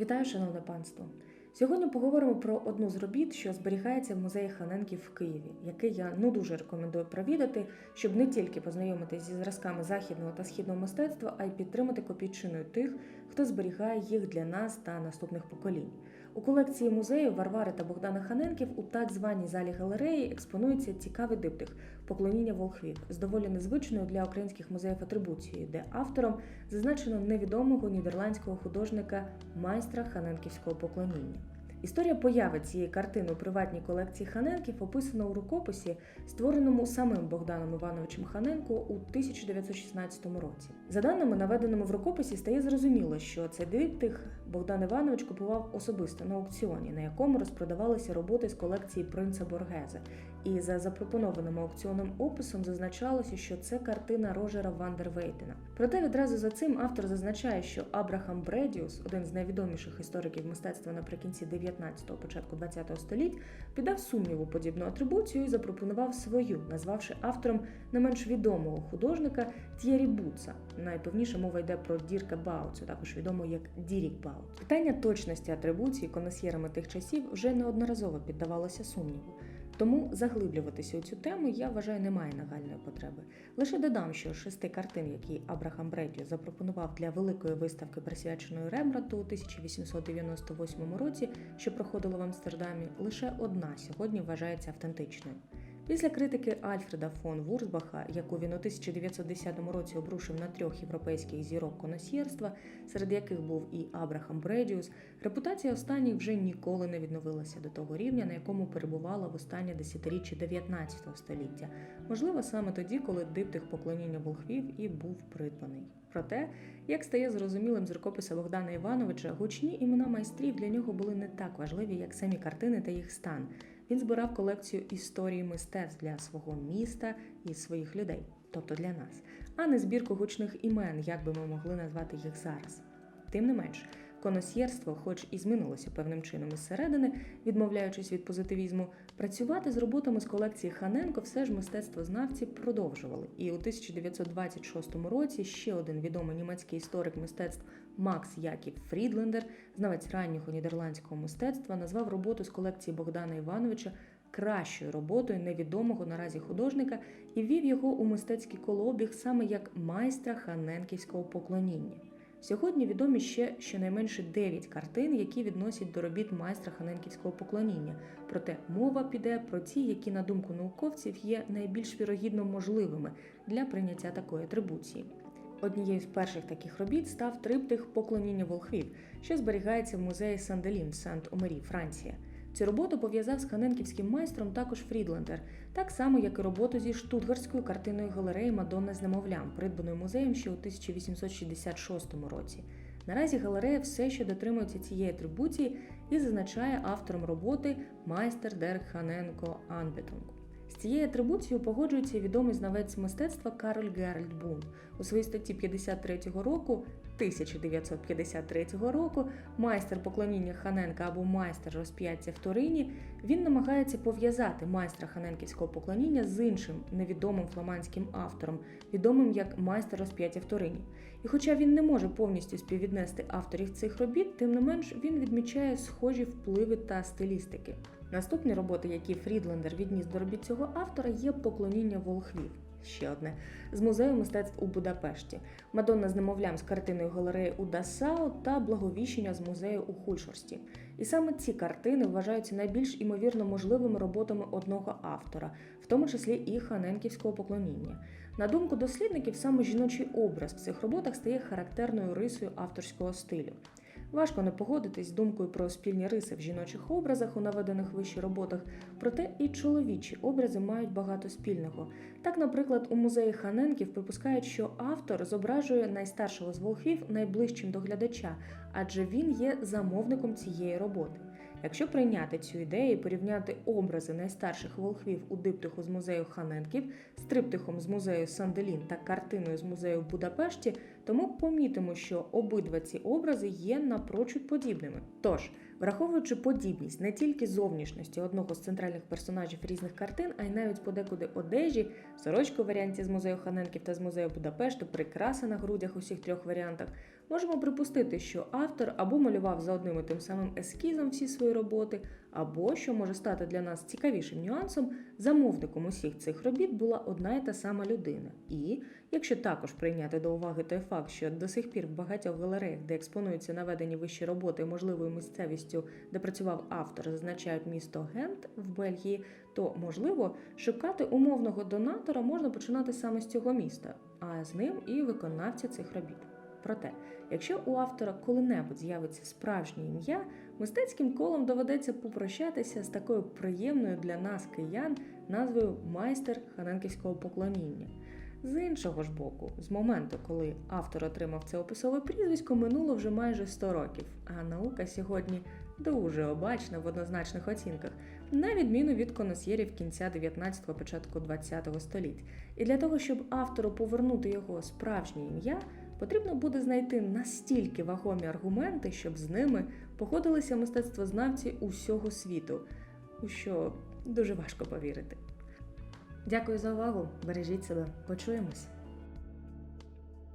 Вітаю, шановне панство! Сьогодні поговоримо про одну з робіт, що зберігається в музеї Ханенків в Києві, який я ну дуже рекомендую провідати, щоб не тільки познайомитися зі зразками західного та східного мистецтва, а й підтримати копійчиною тих, хто зберігає їх для нас та наступних поколінь. У колекції музею Варвари та Богдана Ханенків у так званій залі галереї експонується цікавий диптих поклоніння волхвів з доволі незвичною для українських музеїв атрибуцією, де автором зазначено невідомого нідерландського художника майстра ханенківського поклоніння. Історія появи цієї картини у приватній колекції Ханенків описана у рукописі, створеному самим Богданом Івановичем Ханенко у 1916 році. За даними, наведеними в рукописі, стає зрозуміло, що цей диптих Богдан Іванович купував особисто на аукціоні, на якому розпродавалися роботи з колекції принца Боргезе. І за запропонованим аукціонним описом зазначалося, що це картина Рожера Вандервейтена. Проте відразу за цим автор зазначає, що Абрахам Бредіус, один з найвідоміших істориків мистецтва наприкінці 19-го, початку 20-го століть, піддав сумніву подібну атрибуцію і запропонував свою, назвавши автором не менш відомого художника Т'єрі Буца. Найпевніше мова йде про Дірка Бауцу, також відомо як Дірік Баут. Питання точності атрибуції коносьєрами тих часів вже неодноразово піддавалося сумніву. Тому заглиблюватися у цю тему я вважаю немає нагальної потреби. Лише додам, що шести картин, які Абрахам Бредіо запропонував для великої виставки, присвяченої Рембрандту у 1898 році, що проходила в Амстердамі, лише одна сьогодні вважається автентичною. Після критики Альфреда фон Вурсбаха, яку він у 1910 році обрушив на трьох європейських зірок коносьєрства, серед яких був і Абрахам Бредіус, репутація останніх вже ніколи не відновилася до того рівня, на якому перебувала в останнє десятиріччя 19 століття, можливо, саме тоді, коли диптих поклоніння волхвів і був придбаний. Проте, як стає зрозумілим з рукописа Богдана Івановича, гучні імена майстрів для нього були не так важливі, як самі картини та їх стан. Він збирав колекцію історії мистецтв для свого міста і своїх людей, тобто для нас, а не збірку гучних імен, як би ми могли назвати їх зараз. Тим не менш, коносьєрство, хоч і змінилося певним чином із середини, відмовляючись від позитивізму, працювати з роботами з колекції Ханенко все ж мистецтвознавці продовжували. І у 1926 році ще один відомий німецький історик мистецтв Макс Яків Фрідлендер, знавець раннього нідерландського мистецтва, назвав роботу з колекції Богдана Івановича кращою роботою невідомого наразі художника і ввів його у мистецький колообіг саме як майстра ханенківського поклоніння. Сьогодні відомі ще щонайменше 9 картин, які відносять до робіт майстра ханенківського поклоніння. Проте мова піде про ті, які, на думку науковців, є найбільш вірогідно можливими для прийняття такої атрибуції. Однією з перших таких робіт став триптих поклоніння волхвів, що зберігається в музеї Санделін в Сант-Омері, Франція. Цю роботу пов'язав з ханенківським майстром також Фрідлендер, так само як і роботу зі штутгарською картиною галереї Мадонна з немовлям, придбаною музеєм ще у 1866 році. Наразі галерея все ще дотримується цієї атрибуції і зазначає автором роботи майстер Дерк Ханенко Анбетунг. З цією атрибуцією погоджується відомий знавець мистецтва Кароль Геральд Бун. У своїй статті 53-го року 1953 року майстер поклоніння Ханенка або майстер розп'яття в Торині він намагається пов'язати майстра ханенківського поклоніння з іншим невідомим фламандським автором, відомим як майстер розп'яття в Торині. І хоча він не може повністю співвіднести авторів цих робіт, тим не менш він відмічає схожі впливи та стилістики. Наступні роботи, які Фрідлендер відніс до робіт цього автора, є поклоніння волхвів. Ще одне з музею мистецтв у Будапешті, Мадонна з немовлям з картиною галереї у Дасау та благовіщення з музею у Хульшорсті. І саме ці картини вважаються найбільш імовірно можливими роботами одного автора, в тому числі і ханенківського поклоніння. На думку дослідників, саме жіночий образ в цих роботах стає характерною рисою авторського стилю. Важко не погодитись з думкою про спільні риси в жіночих образах у наведених вище роботах, проте і чоловічі образи мають багато спільного. Так, наприклад, у музеї Ханенків припускають, що автор зображує найстаршого з волхвів найближчим до глядача, адже він є замовником цієї роботи. Якщо прийняти цю ідею і порівняти образи найстарших волхвів у диптиху з музею Ханенків з триптихом з музею Санделін та картиною з музею в Будапешті, то ми помітимо, що обидва ці образи є напрочуд подібними. Тож, враховуючи подібність не тільки зовнішності одного з центральних персонажів різних картин, а й навіть подекуди одежі, сорочка у варіанті з музею Ханенків та з музею Будапешту, прикраса на грудях усіх трьох варіантах, можемо припустити, що автор або малював за одним і тим самим ескізом всі свої роботи, або, що може стати для нас цікавішим нюансом, замовником усіх цих робіт була одна і та сама людина. І якщо також прийняти до уваги той факт, що до сих пір в багатьох галереях, де експонуються наведені вищі роботи можливою місцевістю, де працював автор, зазначають місто Гент в Бельгії, то можливо шукати умовного донатора можна починати саме з цього міста, а з ним і виконавця цих робіт. Проте, якщо у автора коли-небудь з'явиться справжнє ім'я, мистецьким колом доведеться попрощатися з такою приємною для нас киян назвою майстер ханенківського поклоніння. З іншого ж боку, з моменту, коли автор отримав це описове прізвисько, минуло вже майже 100 років, а наука сьогодні дуже обачна в однозначних оцінках, на відміну від коносьєрів кінця 19-го, початку 20-го століть. І для того, щоб автору повернути його справжнє ім'я, потрібно буде знайти настільки вагомі аргументи, щоб з ними походилися мистецтвознавці усього світу, у що дуже важко повірити. Дякую за увагу. Бережіть себе. Почуємось.